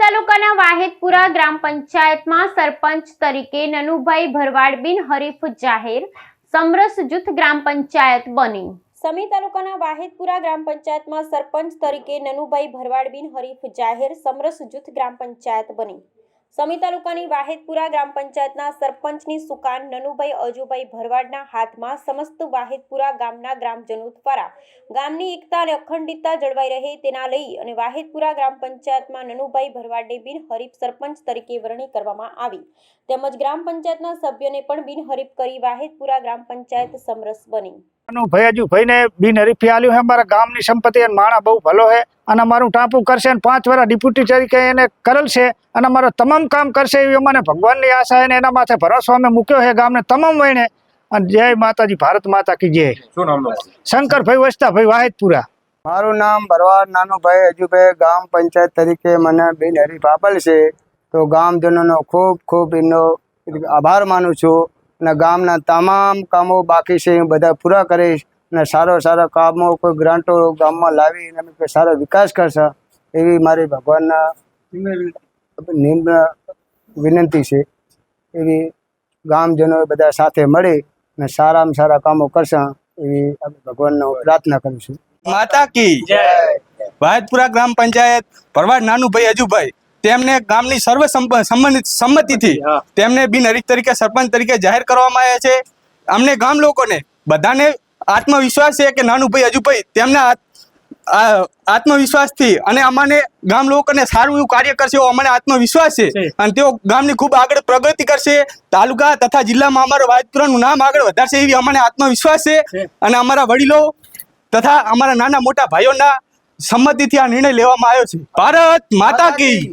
તાલુકાના વાહેદપુરા ગ્રામ પંચાયતમાં સરપંચ તરીકે નનુભાઈ ભરવાડ બિન હરીફ જાહેર સમરસ જૂથ ગ્રામ પંચાયત બની. સમી તાલુકાના વાહેદપુરા ગ્રામ પંચાયતમાં સરપંચ તરીકે નનુભાઈ ભરવાડ બિન હરીફ જાહેર સમરસ જૂથ ગ્રામ પંચાયત બની. સમી તાલુકાની વાહેદપુરા ગ્રામ પંચાયતના સરપંચની સુકાન નનુભાઈ અજુભાઈ ભરવાડના હાથમાં સમસ્ત વાહેદપુરા ગામના ગ્રામજનો દ્વારા ગામની એકતા અને અખંડિતતા જળવાઈ રહે તેના લઈ અને વાહેદપુરા ગ્રામ પંચાયતમાં નનુભાઈ ભરવાડને બિનહરીફ સરપંચ તરીકે વરણી કરવામાં આવી. તેમજ ગ્રામ પંચાયતના સભ્યોને પણ બિનહરીફ કરી વાહેદપુરા ગ્રામ પંચાયત સમરસ બની. ભાઈ હજુ ભાઈને બિન આલ્યું છે અમારા ગામની સંપત્તિ અને માણા બહુ ભલો છે અને અમારું ટાંપુ કરશે અને પાંચ વર્ષ ડિપ્યુટી તરીકે એને કરેલ છે અને અમારો તમામ કામ કરશે એવી અમારે ભગવાનની આશા એને અને એના માથે ભરોસો અમે મૂક્યો છે ગામને તમામ વહીને અને જય માતાજી ભારત માતા કી જય. શું નામ લો શંકરભાઈ વસ્તાભાઈ વાહિદપુરા. મારું નામ ભરવાડ નાનુભાઈ હજુભાઈ ગામ પંચાયત તરીકે મને બિન હરીફ આપેલ છે. તો ગામજનોનો ખૂબ ખૂબ એનો આભાર માનું છું. અને ગામના તમામ કામો બાકી છે એ બધા પૂરા કરીશ. અને સારો સારો કામો કોઈ ગ્રાન્ટો ગામમાં લાવી અને અમે સારો વિકાસ કરશે એવી મારી ભગવાનના નિમ્ન વિનંતી છે. એવી ગામજનો બધા સાથે મળી અને સારામાં સારા કામો કરશે એવી અમે ભગવાનનો પ્રાર્થના કરીશું માતા કી ભાયતપુરા ગ્રામ પંચાયત ભરવાડ નાનુભાઈ અજુભાઈ તેમને ગામની સર્વ સંપ- સંબંધિત સંમતિથી તેમને બિનહરીફ તરીકે સરપંચ તરીકે જાહેર કરવામાં આવ્યા છે. અમને ગામ લોકોને બધાને આત્મવિશ્વાસ છે કે નાનુભાઈ અજુભાઈ તેમના આત્મવિશ્વાસથી અને અમને ગામ લોકોને સારું એવું કાર્ય કરશે એવો અમને આત્મવિશ્વાસ છે. અને તેઓ ગામની ખૂબ આગળ પ્રગતિ કરશે તાલુકા તથા જિલ્લામાં અમારા વાજપુરાનું નામ આગળ વધારશે એવી અમને આત્મવિશ્વાસ છે. અને અમારા વડીલો તથા અમારા નાના મોટા ભાઈઓના સંમતિથી આ નિર્ણય લેવામાં આવ્યો છે. ભારત માતા કી.